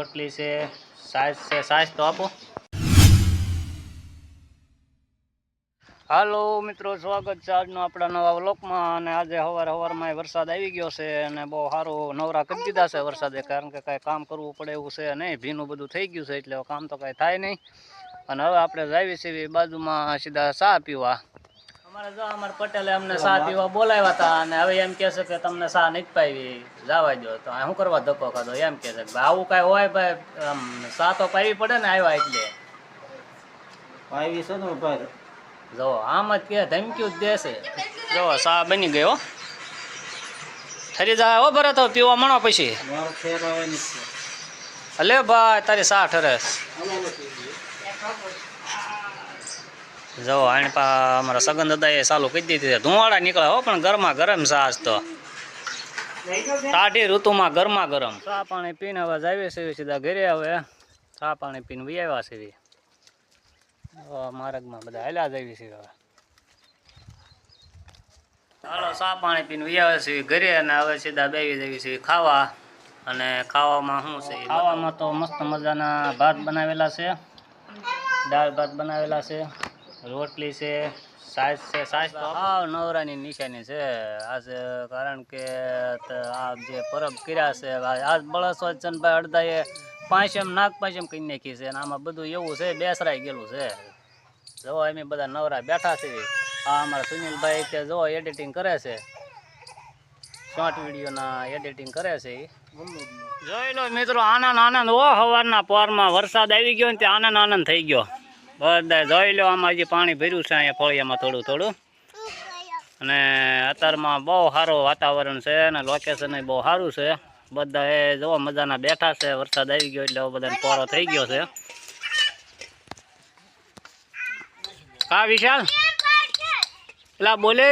રોટલી છે. સાસ છે. સાસ તો આપો. હાલો મિત્રો, સ્વાગત છે આજનો આપણા નવા વ્લોગમાં. અને આજે સવાર સવારમાં વરસાદ આવી ગયો છે અને બહુ સારો નવરા કરી દીધા છે વરસાદે, કારણ કે કાંઈ કામ કરવું પડે એવું છે નહીં. ભીનું બધું થઈ ગયું છે, એટલે કામ તો કાંઈ થાય નહીં. અને હવે આપણે જાવી છીએ બાજુમાં સીધા ચા પીવા. અમારે જો અમારે પટેલે અમને સા પીવા બોલાવ્યા હતા અને હવે એમ કહે છે કે તમને સા નથી પાવી જવા દો તો શું કરવા ધક્કો ખાધો? એમ કહે છે આવું કાંઈ હોય ભાઈ આમ સા તો પાવી પડે ને આવ્યા એટલે. પાવી છે ને ભાઈ જો આમ જ કે ધમક્યું જ દેશે જો સા બની ગયો ઠરી જાય હો ભરત તો પીવા મણો પછી. અલે ભાઈ તારી સા ઠરે. જો આને પા અમારા સગન દાદાએ ચાલુ કરી દીધી છે. ધુવાડા નીકળે હો, પણ ગરમા ગરમ છાશ તો. ટાઢી ઋતુમાં ગરમા ગરમ. ચા પાણી પીને હવે જાવીએ છે, સીધા ઘરે હવે. ચા પાણી પીને વી આવ્યા છે માર્ગમાં બધા હેલા જ આવી છે હવે. હાલો, ચા પાણી પીને વી આવે છે, ઘરે અને હવે સીધા બેવી જવી છે ખાવા. અને ખાવામાં શું છે? ખાવામાં તો મસ્ત મજાના ભાત બનાવેલા છે. દાળ ભાત બનાવેલા છે. રોટલી છે સાઈઝ છે સાઈઝ તો નવરાની નિશાની છે. આજે કારણ કે આ જે પરબ કર્યા છે આજ બળસવચનભાઈ અડધાએ પાંચમ નાગ પાંચમ કરી નાખી છે. અને આમાં બધું એવું છે, બેસરાઈ ગયેલું છે. જો એમ બધા નવરા બેઠા છે. આ અમારા સુનિલભાઈ કે જો એડિટિંગ કરે છે. શોર્ટ વિડીયોના એડિટિંગ કરે છે જોઈ લો મિત્રો, આનંદ આનંદ. ઓ સવારના પોરમાં વરસાદ આવી ગયો ને તે આનંદ આનંદ થઈ ગયો. બધા જોઈ લો, આમાં હજી પાણી ભર્યું છે, અહીંયા ફળિયામાં થોડું થોડું. અને અત્યારમાં બહુ સારું વાતાવરણ છે અને લોકેશન બહુ સારું છે. બધા એ જો મજાના બેઠા છે, વરસાદ આવી ગયો એટલે બધાને પોરો થઈ ગયો છે. હા, વિશાલ? એટલે બોલે.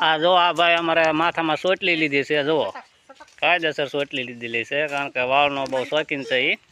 આ જો, આ ભાઈ અમારે માથામાં સોટલી લીધી છે, જુઓ. કાયદેસર સોટલી લીધેલી છે, કારણ કે વાળનો બહુ શોખીન છે એ